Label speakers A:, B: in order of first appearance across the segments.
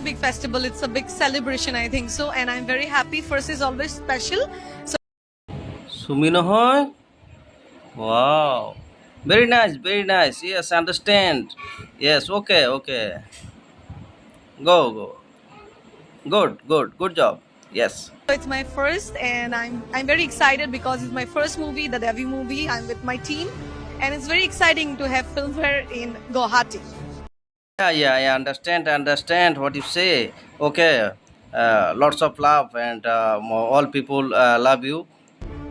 A: a big festival. It's a big celebration, I think so. And I'm very happy. First is always special. So
B: Suminohoy? Wow. Very nice, very nice. Yes, understand. Yes, okay, okay. Go, go. Good, good, good job. Yes. So
A: it's my first, and I'm I'm very excited because it's my first movie, the Devi movie. I'm with my team, and it's very exciting to have Filmfare in Guwahati.
B: Yeah, yeah, I understand, I understand what you say. Okay, uh, lots of love and uh, all people uh, love you.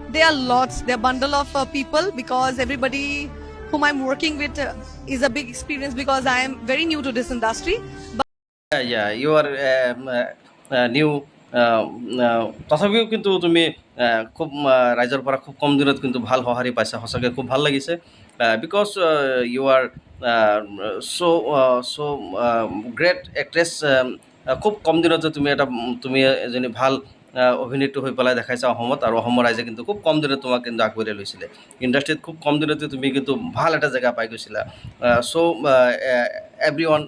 A: There are lots. There are bundle of uh, people because everybody whom I'm working with uh, is a big experience because I am very new to this industry. But
B: Yeah, yeah, you are um, uh, uh, new. তথাপিও কিন্তু তুমি খুব ৰাইজৰ পৰা খুব কম দিনত কিন্তু ভালো সঁহাৰি পাইছা। সঁচাকৈ খুব ভালো লাগিছে। বিকজ ইউ আৰ চ' চ' গ্ৰেট এক্ট্ৰেছ খুব কম দিনতে তুমি এটা, তুমি এজনী ভালো অভিনেত্ৰী হৈ পেলাই দেখাইছা অসমত আৰু অসমৰ ৰাইজে কিন্তু খুব কম দিনত তোমাক কিন্তু আগবঢ়াই লৈছিলে। ইণ্ডাষ্ট্ৰীত খুব কম দিনতে তুমি কিন্তু ভালো এটা জেগা পাই গৈছিলা। চ' every one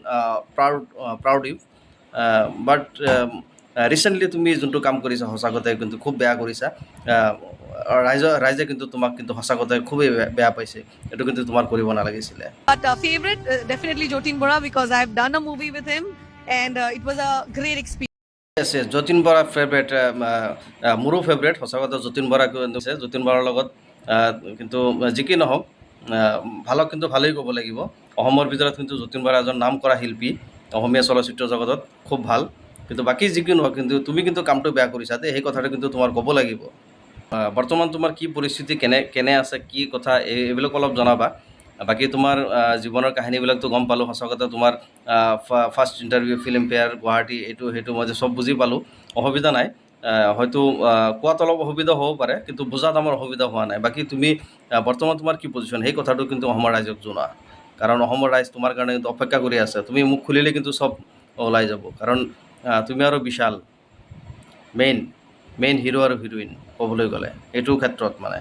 B: proud proud you but recently তুমি যোনটো কাম কৰিছা সঁচাকতে কিন্তু খুব বেয়া কৰিছা। ৰাইজৰ ৰাইজে কিন্তু তোমাক কিন্তু সঁচাকতে খুবেই বেয়া- পাইছে। এইটো কিন্তু তোমাৰ কৰিব নালাগিছিলে।
A: Favorite uh, definitely Jotin Bora because I've done a movie with him, and uh, it was a great experience.
B: আছে যতীন বৰা ফেভৰেট মোৰো ফেভৰেট সঁচা কথা যতীন বৰা যতীন বৰাৰ লগত কিন্তু যি কি নহওক ভালক কিন্তু ভালেই ক'ব লাগিব। অসমৰ ভিতৰত কিন্তু যতীন বৰা এজন নাম কৰা শিল্পী। অসমীয়া চলচ্চিত্ৰ জগতত খুব ভালো। কিন্তু বাকী যি কি নহওক কিন্তু তুমি কিন্তু কামটো বেয়া কৰিছা দেই, সেই কথাটো কিন্তু তোমাৰ ক'ব লাগিব। বৰ্তমান তোমাৰ কি পৰিস্থিতি, কেনে কেনে আছে, কি কথা, এই, এইবিলাক অলপ জনাবা। বাকী তোমাৰ জীৱনৰ কাহিনীবিলাকতো গম পালোঁ সঁচাকতে তোমাৰ first interview, Filmfare, Guwahati, এইটো, সেইটো মই যে চব বুজি পালোঁ। অসুবিধা নাই হয়তো কোৱাত অলপ অসুবিধা হ'ব পাৰে, কিন্তু বুজাত আমাৰ অসুবিধা হোৱা নাই। বাকী তুমি বৰ্তমান তোমাৰ কি পজিশ্যন সেই কথাটো কিন্তু অসমৰ ৰাইজক জনোৱা। কাৰণ অসমৰ ৰাইজ তোমাৰ কাৰণে কিন্তু অপেক্ষা কৰি আছে। তুমি মুখ খুলিলে কিন্তু চব ওলাই যাব। কাৰণ তুমি আৰু বিশাল মেইন মেইন হিৰো আৰু হিৰইন ক'বলৈ গ'লে এইটো ক্ষেত্ৰত মানে।